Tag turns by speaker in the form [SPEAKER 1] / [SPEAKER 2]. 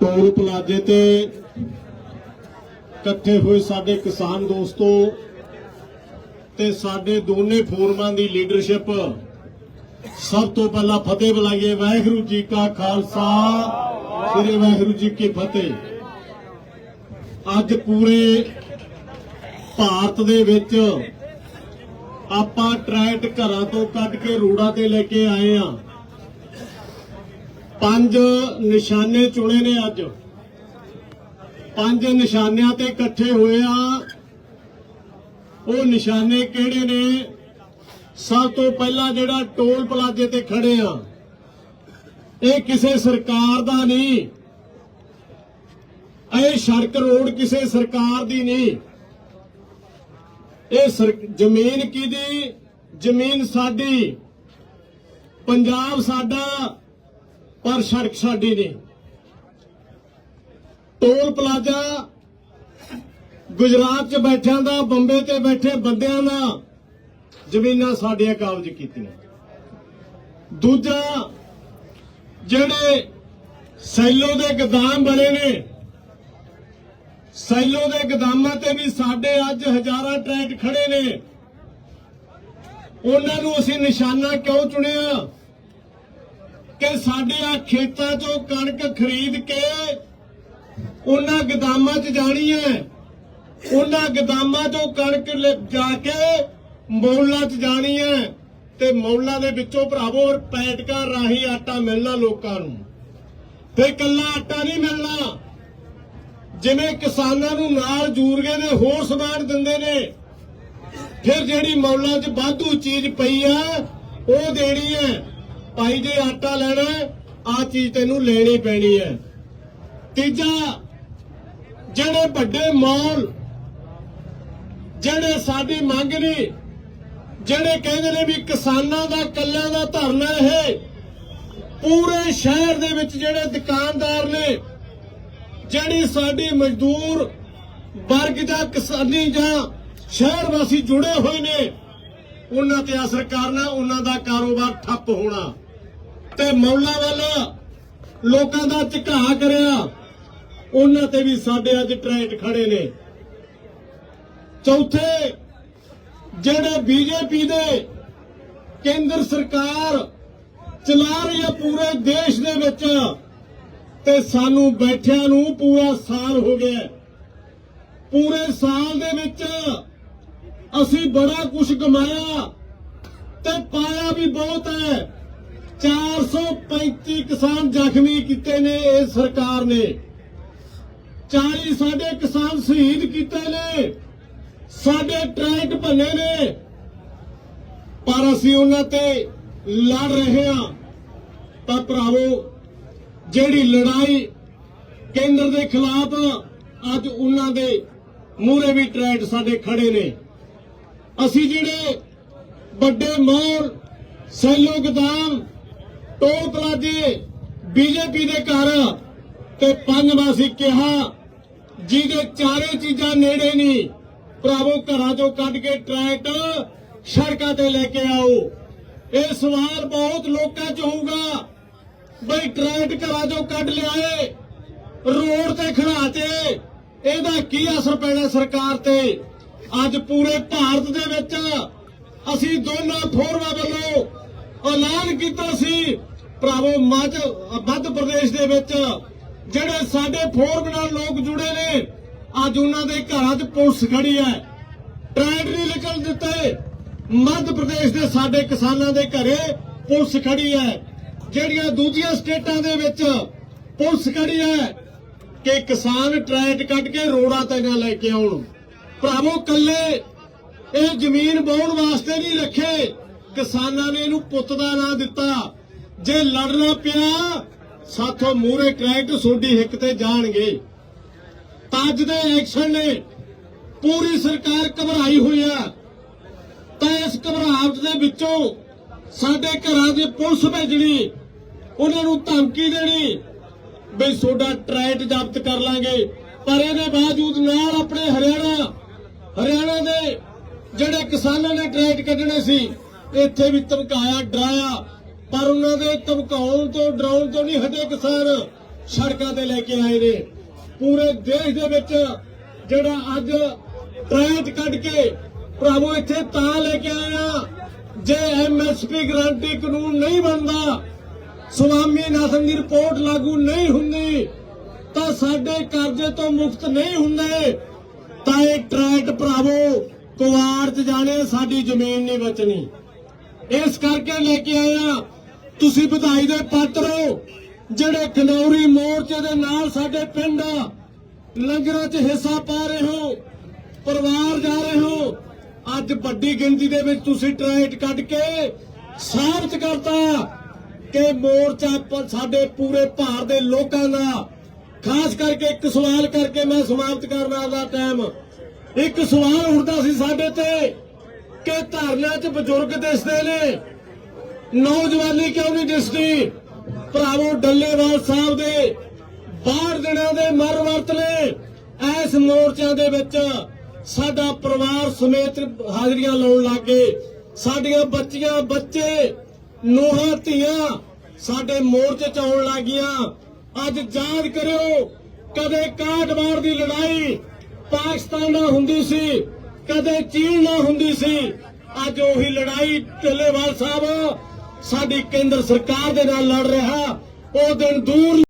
[SPEAKER 1] Toll ਪਲਾਜ਼ੇ ਤੇ ਇਕੱਠੇ ਹੋਏ ਸਾਡੇ ਕਿਸਾਨ ਦੋਸਤੋ ਤੇ ਸਾਡੇ ਦੋਨੇ ਫੋਰਮਾਂ ਦੀ ਲੀਡਰਸ਼ਿਪ ਸਭ ਤੋਂ ਪਹਿਲਾਂ ਫਤਿਹ ਬੁਲਾਈਏ। ਵਾਹਿਗੁਰੂ ਜੀ ਕਾ ਖਾਲਸਾ, ਸ੍ਰੀ ਵਾਹਿਗੁਰੂ ਜੀ ਕੀ ਫਤਿਹ। ਅੱਜ ਪੂਰੇ ਭਾਰਤ ਦੇ ਵਿੱਚ ਆਪਾਂ ਟਰੈਕਟ ਘਰਾਂ ਤੋਂ ਕੱਢ ਕੇ ਰੋਡਾਂ ਤੇ ਲੈ ਕੇ ਆਏ ਆ ਪੰਜ ਨਿਸ਼ਾਨੇ ਚੁਣੇ ਨੇ ਅੱਜ। ਪੰਜ ਨਿਸ਼ਾਨਿਆਂ ਤੇ ਇਕੱਠੇ ਹੋਏ ਆ। ਉਹ ਨਿਸ਼ਾਨੇ ਕਿਹੜੇ ਨੇ? ਸਭ ਤੋਂ ਪਹਿਲਾਂ ਜਿਹੜਾ ਟੋਲ ਪਲਾਜ਼ੇ ਤੇ ਖੜੇ ਆ, ਇਹ ਕਿਸੇ ਸਰਕਾਰ ਦਾ ਨਹੀਂ। ਇਹ ਸੜਕ ਰੋਡ ਕਿਸੇ ਸਰਕਾਰ ਦੀ ਨਹੀਂ। ਇਹ ਸਰ- ਜ਼ਮੀਨ ਕਿਹਦੀ? ਜ਼ਮੀਨ ਸਾਡੀ। ਪੰਜਾਬ ਸਾਡਾ ਪਰ ਸੜਕ ਸਾਡੀ ਨਹੀਂ। ਟੋਲ ਪਲਾਜ਼ਾ ਗੁਜਰਾਤ 'ਚ ਬੈਠਿਆਂ ਦਾ, ਬੰਬੇ ਤੇ ਬੈਠੇ ਬੰਦਿਆਂ ਦਾ ਜ਼ਮੀਨਾਂ ਸਾਡੀਆਂ ਕਾਬਜ਼ ਕੀਤੀਆਂ। ਦੂਜਾ, ਜਿਹੜੇ ਸੈਲੋ ਦੇ ਗਦਾਮ ਬਣੇ ਨੇ, ਸੈਲੋ ਦੇ ਗਦਾਮਾਂ ਤੇ ਵੀ ਸਾਡੇ ਅੱਜ ਹਜ਼ਾਰਾਂ ਟਰੈਕ ਖੜੇ ਨੇ। ਉਹਨਾਂ ਨੂੰ ਅਸੀਂ ਨਿਸ਼ਾਨਾ ਕਿਉਂ ਚੁਣਿਆ? ਕਿ ਸਾਡੇ ਆ ਖੇਤਾਂ 'ਚੋਂ ਕਣਕ ਖਰੀਦ ਕੇ ਉਹਨਾਂ ਗਦਾਮਾਂ 'ਚ ਜਾਣੀ ਹੈ। ਉਹਨਾਂ ਗਦਾਮਾਂ 'ਚੋਂ ਕਣਕ ਜਾ ਕੇ ਮੌਲਾਂ 'ਚ ਜਾਣੀ ਹੈ ਤੇ ਮੌਲਾਂ ਦੇ ਵਿੱਚੋਂ ਭਰਾਵੋ ਪੈਟਕਾਂ ਰਾਹੀਂ ਆਟਾ ਮਿਲਣਾ ਲੋਕਾਂ ਨੂੰ। ਤੇ ਕੱਲਾ ਆਟਾ ਨਹੀਂ ਮਿਲਣਾ। ਜਿਵੇਂ ਕਿਸਾਨਾਂ ਨੂੰ ਨਾਲ ਜੂਰਗੇ ਦੇ ਹੋਰ ਸਮਾਨ ਦਿੰਦੇ ਨੇ। ਫਿਰ ਜਿਹੜੀ ਮੌਲਾਂ 'ਚ ਵਾਧੂ ਚੀਜ਼ ਪਈ ਆ, ਉਹ ਦੇਣੀ ਹੈ। ਭਾਈ ਜੇ, ਆਟਾ ਲੈਣਾ ਆ ਚੀਜ਼ ਤੈਨੂੰ ਲੈਣੀ ਪੈਣੀ ਹੈ। ਤੀਜਾ, ਜਿਹੜੇ ਵੱਡੇ ਮੌਲ, ਜਿਹੜੇ ਸਾਡੀ ਮੰਗ ਨਹੀਂ, ਜਿਹੜੇ ਕਹਿੰਦੇ ਨੇ ਵੀ ਕਿਸਾਨਾਂ ਦਾ, ਕੱਲਿਆਂ ਦਾ ਧਰਨਾ ਇਹ, ਪੂਰੇ ਸ਼ਹਿਰ ਦੇ ਵਿੱਚ ਜਿਹੜੇ ਦੁਕਾਨਦਾਰ ਨੇ, ਜਿਹੜੀ ਸਾਡੀ ਮਜ਼ਦੂਰ ਵਰਗ ਜਾਂ ਕਿਸਾਨੀ ਜਾਂ ਸ਼ਹਿਰ ਵਾਸੀ ਜੁੜੇ ਹੋਏ ਨੇ, ਉਹਨਾਂ ਤੇ ਅਸਰ ਕਰਨਾ ਉਹਨਾਂ ਦਾ ਕਾਰੋਬਾਰ ਠੱਪ ਹੋਣਾ। ਤੇ ਮੌਲਾ ਵੱਲ ਲੋਕਾਂ ਦਾ ਝਕਾ ਕਰਿਆ। ਉਹਨਾਂ ਤੇ ਵੀ ਸਾਡੇ ਅੱਜ ਟਰੈਟ ਖੜੇ ਨੇ। ਚੌਥੇ, ਜਿਹੜੇ ਬੀਜੇਪੀ ਦੇ ਕੇਂਦਰ ਸਰਕਾਰ ਚਲਾ ਰਹੀ ਹੈ ਪੂਰੇ ਦੇਸ਼ ਦੇ ਵਿੱਚ, ਤੇ ਸਾਨੂੰ ਬੈਠਿਆਂ ਨੂੰ ਪੂਰਾ ਸਾਲ ਹੋ ਗਿਆ। ਪੂਰੇ ਸਾਲ ਦੇ ਵਿੱਚ ਅਸੀਂ ਬੜਾ ਕੁਝ ਕਮਾਇਆ ਤੇ ਪਾਇਆ ਵੀ ਬਹੁਤ ਹੈ। 435 ਕਿਸਾਨ ਜ਼ਖਮੀ ਕੀਤੇ ਨੇ ਇਹ ਸਰਕਾਰ ਨੇ। 40 ਸਾਡੇ ਕਿਸਾਨ ਸ਼ਹੀਦ ਕੀਤੇ ਨੇ। ਸਾਡੇ ਟਰੈਕ ਭੰਨੇ ਨੇ। ਪਰ ਅਸੀਂ ਉਹਨਾਂ ਤੇ ਲੜ ਰਹੇ ਹਾਂ। ਤਾਂ ਭਰਾਵੋ, ਜਿਹੜੀ ਲੜਾਈ ਕੇਂਦਰ ਦੇ ਖਿਲਾਫ ਅੱਜ ਉਹਨਾਂ ਦੇ ਮੂਹਰੇ ਵੀ ਟਰੈਕ ਸਾਡੇ ਖੜੇ ਨੇ। ਅਸੀਂ ਜਿਹੜੇ ਵੱਡੇ ਮੋਰ ਸੈਲੋ ਗਦਾਮ ਟੋਲ ਪਲਾਜੇ ਬੀਜੇਪੀ ਦੇ ਘਰ ਤੇ ਪੰਜ ਵਾਸੀ ਕਿਹਾ, ਜਿਹਦੇ ਚਾਰੇ ਚੀਜ਼ਾਂ ਨੇੜੇ ਨਹੀਂ ਭਰਾਵੋ ਘਰਾਂ ਚੋਂ ਕੱਢ ਕੇ ਟਰੈਕ ਸੜਕਾਂ ਤੇ ਲੈ ਕੇ ਆਓ। ਇਹ ਸਵਾਲ ਬਹੁਤ ਲੋਕਾਂ 'ਚ ਹੋਊਗਾ, ਬਈ ਟਰੈਕ ਘਰਾਂ ਚੋਂ ਕੱਢ ਲਿਆਏ, ਰੋਡ ਤੇ ਖੜਾ ਤੇ ਇਹਦਾ ਕੀ ਅਸਰ ਪੈਣਾ ਸਰਕਾਰ ਤੇ? ਅੱਜ ਪੂਰੇ ਭਾਰਤ ਦੇ ਵਿੱਚ ਅਸੀਂ ਦੋਨਾਂ ਫੋਰਮਾਂ ਵੱਲੋਂ ਐਲਾਨ ਕੀਤਾ ਸੀ। ਭਰਾਵੋ, ਮੱਧ ਮੱਧ ਪ੍ਰਦੇਸ਼ ਦੇ ਵਿੱਚ ਜਿਹੜੇ ਸਾਡੇ ਫੋਰਮ ਨਾਲ ਲੋਕ ਜੁੜੇ ਨੇ, ਅੱਜ ਉਹਨਾਂ ਦੇ ਘਰਾਂ 'ਚ ਪੁਲਿਸ ਖੜੀ ਹੈ। ਟਰੈਕ ਨਹੀਂ ਨਿਕਲ ਦਿੱਤੇ। ਮੱਧ ਪ੍ਰਦੇਸ਼ ਦੇ ਸਾਡੇ ਕਿਸਾਨਾਂ ਦੇ ਘਰੇ ਪੁਲਿਸ ਖੜੀ ਹੈ। ਜਿਹੜੀਆਂ ਦੂਜੀਆਂ ਸਟੇਟਾਂ ਦੇ ਵਿੱਚ ਪੁਲਿਸ ਖੜੀ ਹੈ ਕਿ ਕਿਸਾਨ ਟਰੈਕ ਕੱਢ ਕੇ ਰੋੜਾਂ ਤੇ ਨਾ ਲੈ ਕੇ ਆਉਣ। ਭਰਾਵੋ ਕੱਲੇ ਇਹ ਜ਼ਮੀਨ ਬਾਉਣ ਵਾਸਤੇ ਨਹੀਂ ਰੱਖੇ। ਕਿਸਾਨਾਂ ਨੇ ਇਹਨੂੰ ਪੁੱਤ ਦਾ ਨਾਂ ਦਿੱਤਾ। ਜੇ ਲੜਨਾ ਪਿਆ, ਸਾਥੋਂ ਮੂਰੇ ਟਰੈਕਟ ਸੋਡੀ ਹਿੱਕ ਤੇ ਜਾਣਗੇ। ਤਾਂ ਦੇ ਐਕਸ਼ਨ ਨੇ ਪੂਰੀ ਸਰਕਾਰ ਘਬਰਾਈ ਹੋਈ ਆ। ਤਾਂ ਇਸ ਘਬਰਾਹਟ ਦੇ ਵਿੱਚੋਂ ਸਾਡੇ ਘਰਾਂ ਦੇ ਪੁਲਿਸ ਭੇਜਣੀ, ਉਹਨਾਂ ਨੂੰ ਧਮਕੀ ਦੇਣੀ, ਬਈ ਤੁਹਾਡਾ ਟਰੈਟ ਜ਼ਬਤ ਕਰ ਲਾਂਗੇ। ਪਰ ਇਹਦੇ ਬਾਵਜੂਦ ਨਾਲ ਆਪਣੇ ਹਰਿਆਣਾ ਹਰਿਆਣਾ ਦੇ ਜਿਹੜੇ ਕਿਸਾਨਾਂ ਨੇ ਟਰੈਟ ਕੱਢਣੇ ਸੀ ਇੱਥੇ ਵੀ ਧਮਕਾਇਆ, ਡਰਾਇਆ, ਪਰ ਉਹਨਾਂ ਦੇ ਧਮਕਾਉਣ ਤੋਂ, ਡਰਾਉਣ ਤੋਂ ਨਹੀਂ ਹਟੇ ਕਿਸਾਨ, ਸੜਕਾਂ ਤੇ ਲੈ ਕੇ ਆਏ ਨੇ। ਪੂਰੇ ਦੇਸ਼ ਦੇ ਵਿੱਚ ਜਿਹੜਾ ਅੱਜ ਟ੍ਰੈਂਡ ਕੱਢ ਕੇ ਭਰਾਵੋ, ਇੱਥੇ ਤਾਂ ਲੈ ਕੇ ਆਏ ਜੇ ਐਮਐਸਪੀ ਗਰੰਟੀ ਕਾਨੂੰਨ ਨਹੀਂ ਬਣਦਾ ਸੁਆਮੀਨਾਥਨ ਦੀ ਰਿਪੋਰਟ ਲਾਗੂ ਨਹੀਂ ਹੁੰਦੀ, ਤਾਂ ਸਾਡੇ ਕਰਜ਼ੇ ਤੋਂ ਮੁਕਤ ਨਹੀਂ ਹੁੰਦੇ। ਤਾਂ ਇਹ ਟਰੈਕਟ ਭਰਾਵੋ ਕੁਵਾਰ ਚ ਜਾਣੇ, ਸਾਡੀ ਜ਼ਮੀਨ ਨਹੀਂ ਬਚਣੀ। ਇਸ ਕਰਕੇ ਲੈ ਕੇ ਆਇਆ। ਤੁਸੀਂ ਵਧਾਈ ਦੇ ਪਾਤਰ ਹੋ। ਜਿਹੜੇ ਖਨੌਰੀ ਮੋਰਚੇ ਦੇ ਨਾਲ ਸਾਡੇ ਪਿੰਡ ਲੰਗਰਾਂ 'ਚ ਹਿੱਸਾ ਪਾ ਰਹੇ ਹੋ, ਪਰਿਵਾਰ ਜਾ ਰਹੇ ਹੋ, ਅੱਜ ਵੱਡੀ ਗਿਣਤੀ ਦੇ ਵਿੱਚ ਤੁਸੀਂ ਟਰੈਕਟ ਕੱਢ ਕੇ ਸਾਬਤ ਕਰਤਾ ਕਿ ਮੋਰਚਾ ਸਾਡੇ ਪੂਰੇ ਭਾਰਤ ਦੇ ਲੋਕਾਂ ਦਾ। ਖਾਸ ਕਰਕੇ ਇੱਕ ਸਵਾਲ ਕਰਕੇ ਮੈਂ ਸਮਾਪਤ ਕਰਨ ਦਾ ਟਾਈਮ ਇੱਕ ਸਵਾਲ ਉੱਠਦਾ ਸੀ ਸਾਡੇ ਤੇ। ਕਿ ਧਰਨਿਆਂ 'ਚ ਬਜ਼ੁਰਗ ਦਿਸਦੇ ਨੇ। ਨੌਜਵਾਨੀ ਕਿਉਂ ਨਹੀਂ ਦਿਸਦੀ? ਭਰਾਵੋ, ਡੱਲੇਵਾਲ ਸਾਹਿਬ ਦੇ ਬਾਹਰ ਦਿਨਾਂ ਦੇ ਮਰ ਵਰਤਲੇ ਐਸ ਮੋਰਚਿਆਂ ਦੇ ਵਿੱਚ ਸਾਡਾ ਪਰਿਵਾਰ ਸਮੇਤ ਹਾਜ਼ਰੀਆਂ ਲਾਉਣ ਲੱਗੇ ਸਾਡੀਆਂ ਬੱਚੀਆਂ, ਬੱਚੇ, ਨੂੰਹਾਂ, ਧੀਆਂ ਸਾਡੇ ਮੋਰਚੇ ਚ ਆਉਣ ਲੱਗੀਆਂ ਅੱਜ ਯਾਦ ਕਰਿਓ, ਕਦੇ ਕਾਟਵਾੜ ਦੀ ਲੜਾਈ ਪਾਕਿਸਤਾਨ ਨਾਲ ਹੁੰਦੀ ਸੀ। ਕਦੇ ਚੀਨ ਨਾ ਹੁੰਦੀ ਸੀ। ਅੱਜ ਉਹੀ ਲੜਾਈ ਢਿੱਲੋਵਾਲ ਸਾਹਿਬ ਸਾਡੀ ਕੇਂਦਰ ਸਰਕਾਰ ਦੇ ਨਾਲ ਲੜ ਰਿਹਾ। ਉਹ ਦਿਨ ਦੂਰ